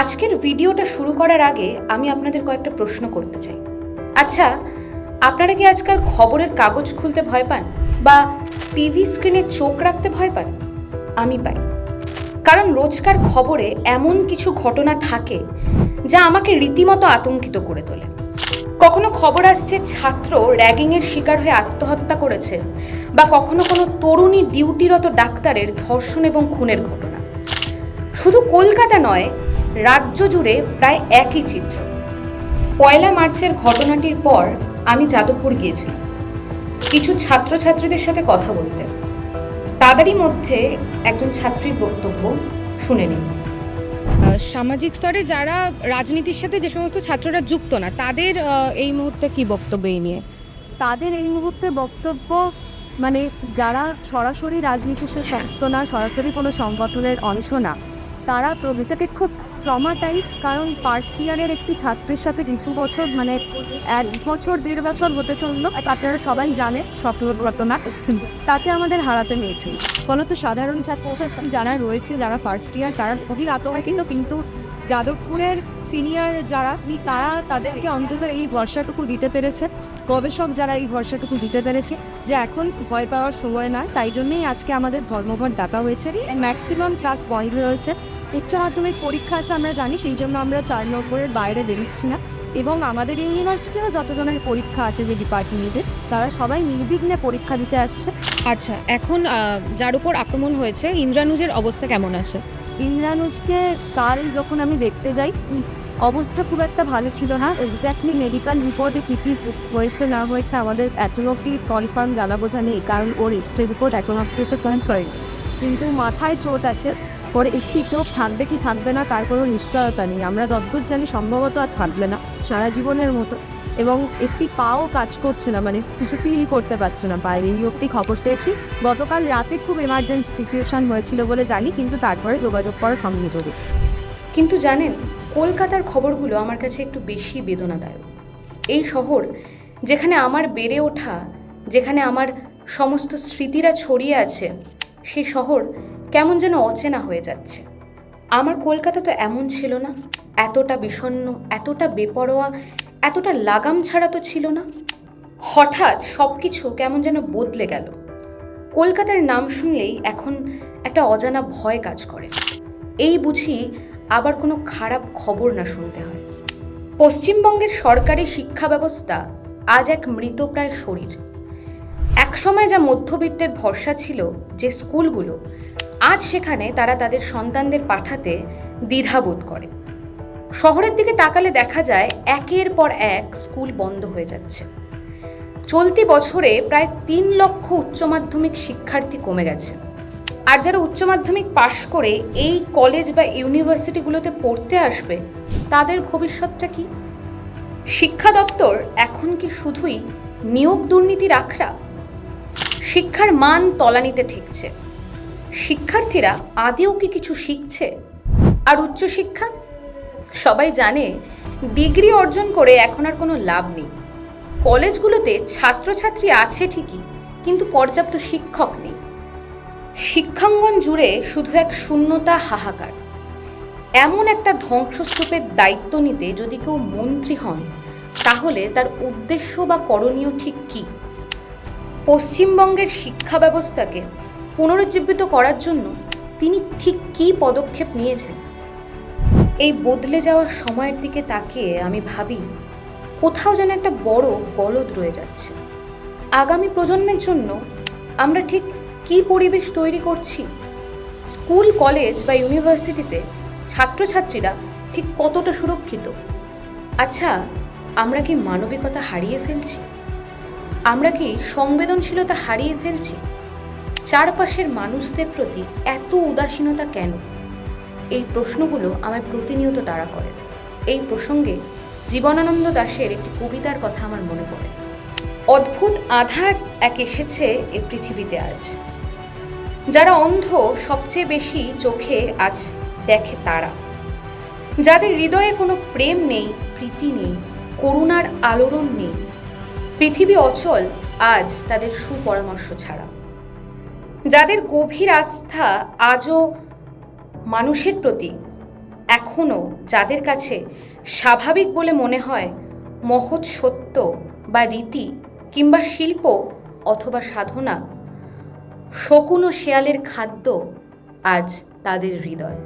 আজকের ভিডিওটা শুরু করার আগে আমি আপনাদের কয়েকটা প্রশ্ন করতে চাই। আচ্ছা আপনারা কি আজকাল খবরের কাগজ খুলতে ভয় পান? বা টিভি স্ক্রিনে চোখ রাখতে ভয় পান? আমি পাই। কারণ রোজকার খবরে এমন কিছু ঘটনা থাকে যা আমাকে রীতিমতো আতঙ্কিত করে তোলে। কখনো খবর আসছে ছাত্র র্যাগিংয়ের শিকার হয়ে আত্মহত্যা করেছে বা কখনো কোনো তরুণী ডিউটিরত ডাক্তারের ধর্ষণ এবং খুনের ঘটনা। শুধু কলকাতা নয় রাজ্য জুড়ে প্রায় একই চিত্র। পয়লা মার্চের ঘটনাটির পর আমি যাদবপুর গিয়েছিলাম। কিছু ছাত্রছাত্রীদের সাথে কথা বলতে। তাদেরই মধ্যে একজন ছাত্রীর বক্তব্য শুনে নিন। সামাজিক স্তরে যারা রাজনীতির সাথে যে সমস্ত ছাত্ররা যুক্ত না তাদের এই মুহূর্তে কি বক্তব্য এই নিয়ে? তাদের এই মুহূর্তে বক্তব্য মানে যারা সরাসরি রাজনীতির সাথে যুক্ত না সরাসরি কোনো সংগঠনের অংশ না তারা প্রকৃতকে খুব ট্রমাটাইজড কারণ ফার্স্ট ইয়ারের একটি ছাত্রের সাথে কিছু বছর মানে এক বছর, দেড় বছর হতে চলল। আপনারা সবাই জানেন স্বপ্ন ঘটনা তাতে আমাদের হারাতে নিয়েছিল ফলত সাধারণ ছাত্র যারা রয়েছে, যারা ফার্স্ট ইয়ার তারা খুবই কিন্তু কিন্তু যাদবপুরের সিনিয়র যারা তারা তাদেরকে অন্তত এই ভরসাটুকু দিতে পেরেছে। গবেষক যারা এই ভরসাটুকু দিতে পেরেছে যে এখন ভয় পাওয়ার সময় না তাই জন্যেই আজকে আমাদের ধর্মঘট ডাকা হয়েছে। ম্যাক্সিমাম ক্লাস বন্ধ রয়েছে। উচ্চ মাধ্যমিক পরীক্ষা আছে আমরা জানি, সেই জন্য আমরা চার নম্বরের বাইরে বেরোচ্ছি না। এবং আমাদের ইউনিভার্সিটিরও যতজনের পরীক্ষা আছে যে ডিপার্টমেন্টে তারা সবাই নির্বিঘ্নে পরীক্ষা দিতে আসছে। আচ্ছা এখন যার উপর আক্রমণ হয়েছে, ইন্দ্রানুজের অবস্থা কেমন আছে? ইন্দ্রানুজকে কাল যখন আমি দেখতে যাই অবস্থা খুব একটা ভালো ছিল না। এক্স্যাক্টলি মেডিকেল রিপোর্টে কী কী হয়েছে, না হয়েছে, আমাদের এত অব্দি কনফার্ম জানা বোঝা নেই, কারণ ওর এক্সরে রিপোর্ট এখন অব্দি এসে কিন্তু মাথায় চোট আছে ওর একটি চোখ থাকবে কি থাকবে না, তার কোনো নিশ্চয়তা নেই। আমরা যতদূর জানি, সম্ভবত আর থাকবে না, সারা জীবনের মতো। এবং একটি পাও কাজ করছে না মানে কিছু ফিল করতে পারছে না বাইরে। এই অব্দি খবর পেয়েছি। গতকাল রাতে খুব এমার্জেন্সি সিচুয়েশন হয়েছিল বলে জানি, কিন্তু তারপরে যোগাযোগ করা সম্ভব জরুরি। কিন্তু জানেন, কলকাতার খবরগুলো আমার কাছে একটু বেশি বেদনাদায়ক। এই শহর, যেখানে আমার বেড়ে ওঠা, যেখানে আমার সমস্ত স্মৃতিরা ছড়িয়ে আছে, সেই শহর কেমন যেন অচেনা হয়ে যাচ্ছে। আমার কলকাতা তো এমন ছিল না, এতটা বিষণ্ণ, এতটা বেপরোয়া এতটা লাগাম ছাড়া তো ছিল না। হঠাৎ সব কিছু কেমন যেন বদলে গেল। কলকাতার নাম শুনলেই এখন একটা অজানা ভয় কাজ করে। এই বুঝি আবার কোনো খারাপ খবর না শুনতে হয়। পশ্চিমবঙ্গের সরকারি শিক্ষা ব্যবস্থা আজ এক মৃতপ্রায় শরীর। একসময় যা মধ্যবিত্তের ভরসা ছিল যে স্কুলগুলো, আজ সেখানে তারা তাদের সন্তানদের পাঠাতে দ্বিধাবোধ করে। শহরের দিকে তাকালে দেখা যায় একের পর এক স্কুল বন্ধ হয়ে যাচ্ছে। চলতি বছরে প্রায় তিন লক্ষ উচ্চ মাধ্যমিক শিক্ষার্থী কমে গেছে। আর যারা উচ্চ মাধ্যমিক পাশ করে এই কলেজ বা ইউনিভার্সিটিগুলোতে পড়তে আসবে, তাদের ভবিষ্যৎটা কি? শিক্ষা দপ্তর এখন কি শুধুই নিয়োগ দুর্নীতির আখড়া শিক্ষার মান তলানিতে ঠেকছে। শিক্ষার্থীরা আদেও কি কিছু শিখছে? আর উচ্চশিক্ষা? সবাই জানে, ডিগ্রি অর্জন করে এখন আর কোনো লাভ নেই। কলেজগুলোতে ছাত্রছাত্রী আছে ঠিকই, কিন্তু পর্যাপ্ত শিক্ষক নেই। শিক্ষাঙ্গন জুড়ে শুধু এক শূন্যতা হাহাকার। এমন একটা ধ্বংসস্তূপের দায়িত্ব নিতে যদি কেউ মন্ত্রী হন, তাহলে তার উদ্দেশ্য বা করণীয় ঠিক কী? পশ্চিমবঙ্গের শিক্ষা ব্যবস্থাকে পুনরুজ্জীবিত করার জন্য তিনি ঠিক কী পদক্ষেপ নিয়েছেন? এই বদলে যাওয়ার সময়ের দিকে তাকিয়ে আমি ভাবি, কোথাও যেন একটা বড় গলদ রয়ে যাচ্ছে। আগামী প্রজন্মের জন্য আমরা ঠিক কী পরিবেশ তৈরি করছি? স্কুল, কলেজ বা ইউনিভার্সিটিতে ছাত্রছাত্রীরা ঠিক কতটা সুরক্ষিত? আচ্ছা আমরা কি মানবিকতা হারিয়ে ফেলছি? আমরা কি সংবেদনশীলতা হারিয়ে ফেলছি? চারপাশের মানুষদের প্রতি এত উদাসীনতা কেন? এই প্রশ্নগুলো আমায় প্রতিনিয়ত তাড়া করে। এই প্রসঙ্গে জীবনানন্দ দাশের একটি কবিতার কথা আমার মনে পড়ে। অদ্ভুত আধার এক এসেছে এ পৃথিবীতে আজ। যারা অন্ধ সবচেয়ে বেশি চোখে আজ দেখে তারা। যাদের হৃদয়ে কোনো প্রেম নেই, প্রীতি নেই, করুণার আলোড়ন নেই, পৃথিবী অচল আজ তাদের সুপরামর্শ ছাড়া। যাদের গভীর আস্থা আজও মানুষের প্রতি এখনও যাদের কাছে স্বাভাবিক বলে মনে হয় মহৎ সত্য বা রীতি কিংবা শিল্প অথবা সাধনা, শকুন ও শেয়ালের খাদ্য আজ তাদের হৃদয়।